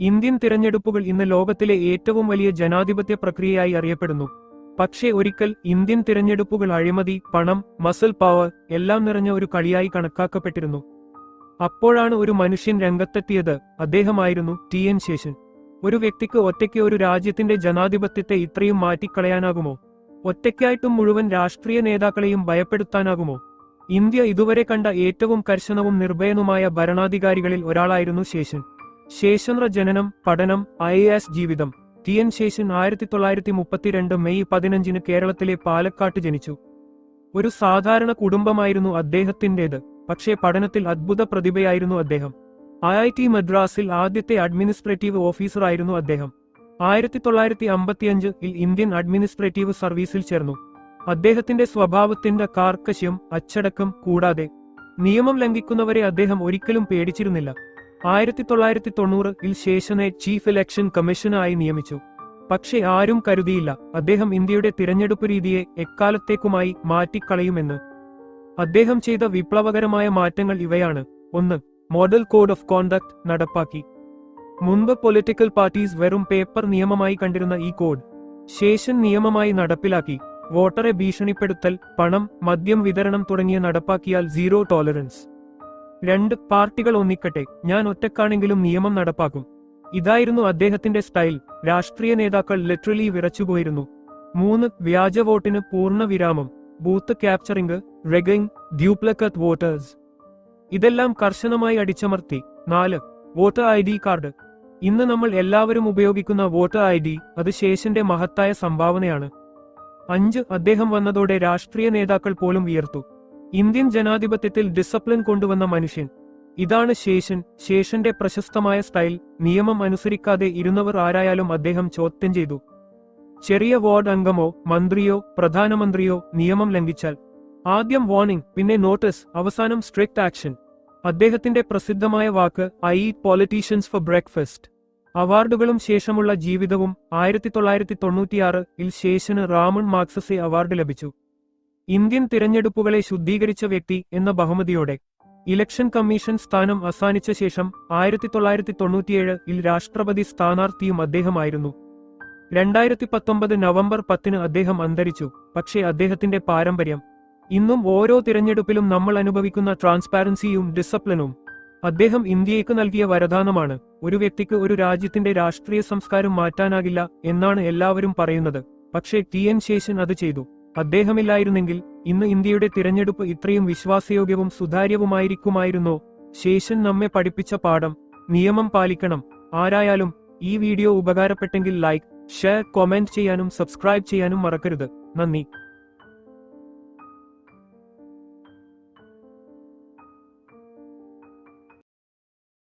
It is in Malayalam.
ഇന്ത്യൻ തിരഞ്ഞെടുപ്പുകൾ ഇന്ന് ലോകത്തിലെ ഏറ്റവും വലിയ ജനാധിപത്യ പ്രക്രിയയായി അറിയപ്പെടുന്നു. പക്ഷേ ഒരിക്കൽ ഇന്ത്യൻ തിരഞ്ഞെടുപ്പുകൾ അഴിമതി പണം മസിൽ പവർ എല്ലാം നിറഞ്ഞ ഒരു കളിയായി കണക്കാക്കപ്പെട്ടിരുന്നു. അപ്പോഴാണ് ഒരു മനുഷ്യൻ രംഗത്തെത്തിയത്. അദ്ദേഹമായിരുന്നു ടി. എൻ. ശേഷൻ. ഒരു വ്യക്തിക്ക് ഒറ്റയ്ക്ക് ഒരു രാജ്യത്തിന്റെ ജനാധിപത്യത്തെ ഇത്രയും മാറ്റിക്കളയാനാകുമോ? ഒറ്റയ്ക്കായിട്ടും മുഴുവൻ രാഷ്ട്രീയ നേതാക്കളെയും ഭയപ്പെടുത്താനാകുമോ? ഇന്ത്യ ഇതുവരെ കണ്ട ഏറ്റവും കർശനവും നിർഭയനുമായ ഭരണാധികാരികളിൽ ഒരാളായിരുന്നു ശേഷൻ. ശേഷൻറ ജനനം പഠനം ഐ എസ് ജീവിതം. ടി. എൻ. ശേഷൻ ആയിരത്തി തൊള്ളായിരത്തി മുപ്പത്തിരണ്ട് മെയ് പതിനഞ്ചിന് കേരളത്തിലെ പാലക്കാട്ട് ജനിച്ചു. ഒരു സാധാരണ കുടുംബമായിരുന്നു അദ്ദേഹത്തിന്റെത്. പക്ഷേ പഠനത്തിൽ അദ്ഭുത പ്രതിഭയായിരുന്നു അദ്ദേഹം. ഐ. ഐ. ടി. മദ്രാസിൽ ആദ്യത്തെ അഡ്മിനിസ്ട്രേറ്റീവ് ഓഫീസറായിരുന്നു അദ്ദേഹം. ആയിരത്തി തൊള്ളായിരത്തി അമ്പത്തിയഞ്ചിൽ ഇന്ത്യൻ അഡ്മിനിസ്ട്രേറ്റീവ് സർവീസിൽ ചേർന്നു. അദ്ദേഹത്തിന്റെ സ്വഭാവത്തിന്റെ കാർക്കശ്യം അച്ചടക്കം കൂടാതെ. നിയമം ലംഘിക്കുന്നവരെ അദ്ദേഹം ഒരിക്കലും പേടിച്ചിരുന്നില്ല. ആയിരത്തി തൊള്ളായിരത്തി തൊണ്ണൂറിൽ ശേഷനെ ചീഫ് ഇലക്ഷൻ കമ്മീഷനായി നിയമിച്ചു. പക്ഷേ ആരും കരുതിയില്ല അദ്ദേഹം ഇന്ത്യയുടെ തിരഞ്ഞെടുപ്പ് രീതിയെ എക്കാലത്തേക്കുമായി മാറ്റിക്കളയുമെന്ന്. അദ്ദേഹം ചെയ്ത വിപ്ലവകരമായ മാറ്റങ്ങൾ ഇവയാണ്. ഒന്ന് മോഡൽ കോഡ് ഓഫ് കോണ്ടക്ട് നടപ്പാക്കി. മുൻപ് പൊളിറ്റിക്കൽ പാർട്ടീസ് വെറും പേപ്പർ നിയമമായി കണ്ടിരുന്ന ഈ കോഡ് ശേഷൻ നിയമമായി നടപ്പിലാക്കി. വോട്ടറെ ഭീഷണിപ്പെടുത്തൽ പണം മദ്യം വിതരണം തുടങ്ങിയ നടപ്പാക്കിയാൽ സീറോ ടോളറൻസ്. രണ്ട് പാർട്ടികൾ ഒന്നിക്കട്ടെ. ഞാൻ ഒറ്റക്കാണെങ്കിലും നിയമം നടപ്പാക്കും. ഇതായിരുന്നു അദ്ദേഹത്തിന്റെ സ്റ്റൈൽ. രാഷ്ട്രീയ നേതാക്കൾ ലിറ്ററലി വിറച്ചുപോയിരുന്നു. മൂന്ന് വ്യാജ വോട്ടിന് പൂർണ വിരാമം. Booth capturing rigging duplicate voters ഇതെല്ലാം കർശനമായി അടിച്ചമർത്തി. നാല് വോട്ടർ ഐ ഡി കാർഡ്. ഇന്ന് നമ്മൾ എല്ലാവരും ഉപയോഗിക്കുന്ന വോട്ടർ ഐ ഡി അത് ശേഷന്റെ മഹത്തായ സംഭാവനയാണ്. അഞ്ച് അദ്ദേഹം വന്നതോടെ രാഷ്ട്രീയ നേതാക്കൾ പോലും വിയർത്തു. ഇന്ത്യൻ ജനാധിപത്യത്തിൽ ഡിസപ്ലിൻ കൊണ്ടുവന്ന മനുഷ്യൻ. ഇതാണ് ശേഷൻ. ശേഷന്റെ പ്രശസ്തമായ സ്റ്റൈൽ നിയമം അനുസരിക്കാതെ ഇരുന്നവർ ആരായാലും അദ്ദേഹം ചോദ്യം ചെയ്തു. ചെറിയ വാർഡ് അംഗമോ മന്ത്രിയോ പ്രധാനമന്ത്രിയോ നിയമം ലംഘിച്ചാൽ. ആദ്യം വാർണിംഗ് പിന്നെ നോട്ടീസ് അവസാനം സ്ട്രിക്ട് ആക്ഷൻ അദ്ദേഹത്തിന്റെ പ്രസിദ്ധമായ വാക്ക് ഐ പോളിറ്റീഷ്യൻസ് ഫോർ ബ്രേക്ക്ഫാസ്റ്റ് അവാർഡുകളും ശേഷമുള്ള ജീവിതവും ആയിരത്തി തൊള്ളായിരത്തി തൊണ്ണൂറ്റിയാറ് ഇൽ ശേഷന് റാമൺ മാർക്സസെ അവാർഡ് ലഭിച്ചു. ഇന്ത്യൻ തിരഞ്ഞെടുപ്പുകളെ ശുദ്ധീകരിച്ച വ്യക്തി എന്ന ബഹുമതിയോടെ ഇലക്ഷൻ കമ്മീഷൻ സ്ഥാനം അവസാനിച്ച ശേഷം ആയിരത്തി തൊള്ളായിരത്തി തൊണ്ണൂറ്റിയേഴിൽ രാഷ്ട്രപതി സ്ഥാനാർത്ഥിയും അദ്ദേഹമായിരുന്നു. രണ്ടായിരത്തി പത്തൊമ്പത് നവംബർ പത്തിന് അദ്ദേഹം അന്തരിച്ചു. പക്ഷേ അദ്ദേഹത്തിന്റെ പാരമ്പര്യം ഇന്നും ഓരോ തിരഞ്ഞെടുപ്പിലും നമ്മൾ അനുഭവിക്കുന്ന ട്രാൻസ്പാരൻസിയും ഡിസപ്ലിനും അദ്ദേഹം ഇന്ത്യയ്ക്ക് നൽകിയ വരദാനമാണ്. ഒരു വ്യക്തിക്ക് ഒരു രാജ്യത്തിന്റെ രാഷ്ട്രീയ സംസ്കാരം മാറ്റാനാകില്ല എന്നാണ് എല്ലാവരും പറയുന്നത്. പക്ഷേ ടി എൻ ശേഷൻ അത് ചെയ്തു. അദ്ദേഹമില്ലായിരുന്നെങ്കിൽ ഇന്ന് ഇന്ത്യയുടെ തിരഞ്ഞെടുപ്പ് ഇത്രയും വിശ്വാസയോഗ്യവും സുതാര്യവുമായിരിക്കുമായിരുന്നോ? ശേഷൻ നമ്മെ പഠിപ്പിച്ച പാഠം നിയമം പാലിക്കണം. ആരായാലും ഈ വീഡിയോ ഉപകാരപ്പെട്ടെങ്കിൽ ലൈക്ക് ഷെയർ കമന്റ് ചെയ്യാനും സബ്സ്ക്രൈബ് ചെയ്യാനും മറക്കരുത്. നന്ദി.